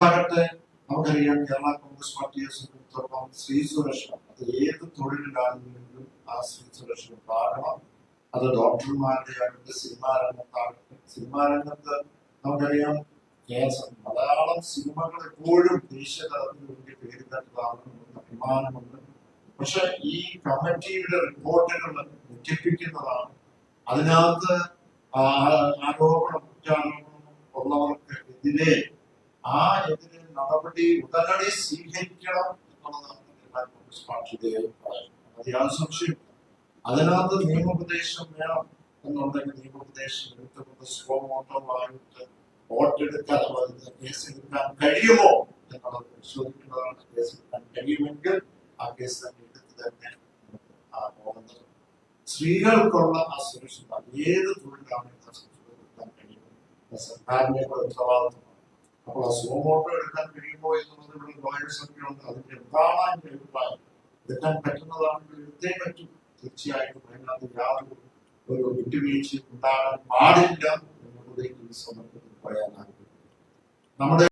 ആകട്ടെ നമുക്കറിയാം കേരള കോൺഗ്രസ് പാർട്ടിയെ സംബന്ധിച്ചിടത്തോളം സ്ത്രീ സുരക്ഷ അത് ഏത് തൊഴിലിലാണെങ്കിലും ആ സ്ത്രീ സുരക്ഷ ഉണ്ടാകണം അത് ഡോക്ടർമാരുടെ ആകട്ടെ സിനിമാ രംഗത്താകട്ടെ. സിനിമാ രംഗത്ത് നമുക്കറിയാം കേസം മലയാളം സിനിമകൾ എപ്പോഴും ദേശീയ തലത്തിൽ വലിയ പേര് തരുന്നതാണെന്ന് അഭിമാനമുണ്ട്. പക്ഷെ ഈ കമ്മിറ്റിയുടെ റിപ്പോർട്ടുകൾ ഞെട്ടിപ്പിക്കുന്നതാണ്. അതിനകത്ത് ആരോപണം കുറ്റാരോപണം ഉള്ളവർക്ക് എതിരെ ആ എതിരെ നടപടി ഉടനടി സ്വീകരിക്കണം എന്നുള്ളതാണ് കേരള കോൺഗ്രസ് പാർട്ടിയുടെ യാതൊരു സംശയം അതിനകത്ത് നിയമോപദേശം വേണം എന്നുണ്ടെങ്കിൽ നിയമോപദേശം എടുത്തുകൊണ്ട് സ്വമോട്ടമായിട്ട് വോട്ടെടുക്കാൻ വരുന്ന കേസെടുക്കാൻ കഴിയുമോ എന്നുള്ളത് പരിശോധിക്കുന്നതാണ് കേസ് എടുക്കാൻ കഴിയുമെങ്കിൽ ആ കേസ് തന്നെ എടുത്ത് തന്നെ പോകുന്നത് സ്ത്രീകൾക്കുള്ള ആ സുരക്ഷിത ഏത് തൊഴിലാണെങ്കിലും ആ സുരക്ഷിത കഴിയും സർക്കാരിന്റെ ഉത്തരവാദിത്വമാണ് അപ്പോൾ ആ സുമോട്ടോ എടുക്കാൻ കഴിയുമോ എന്നുള്ളത് ഇവിടെ ഒക്കെ ഉണ്ട് അതിന്റെ എന്താണ് അതിന്റെ അഭിപ്രായം? എടുക്കാൻ പറ്റുന്നതാണെങ്കിൽ എടുത്തേ പറ്റും. തീർച്ചയായിട്ടും അതിനകത്ത് യാതൊരു ഒരു വിട്ടുവീഴ്ച ഉണ്ടാകാൻ പാടില്ല എന്നുള്ളത് ഈ സന്ദർഭത്തിൽ പറയാനാകും നമ്മുടെ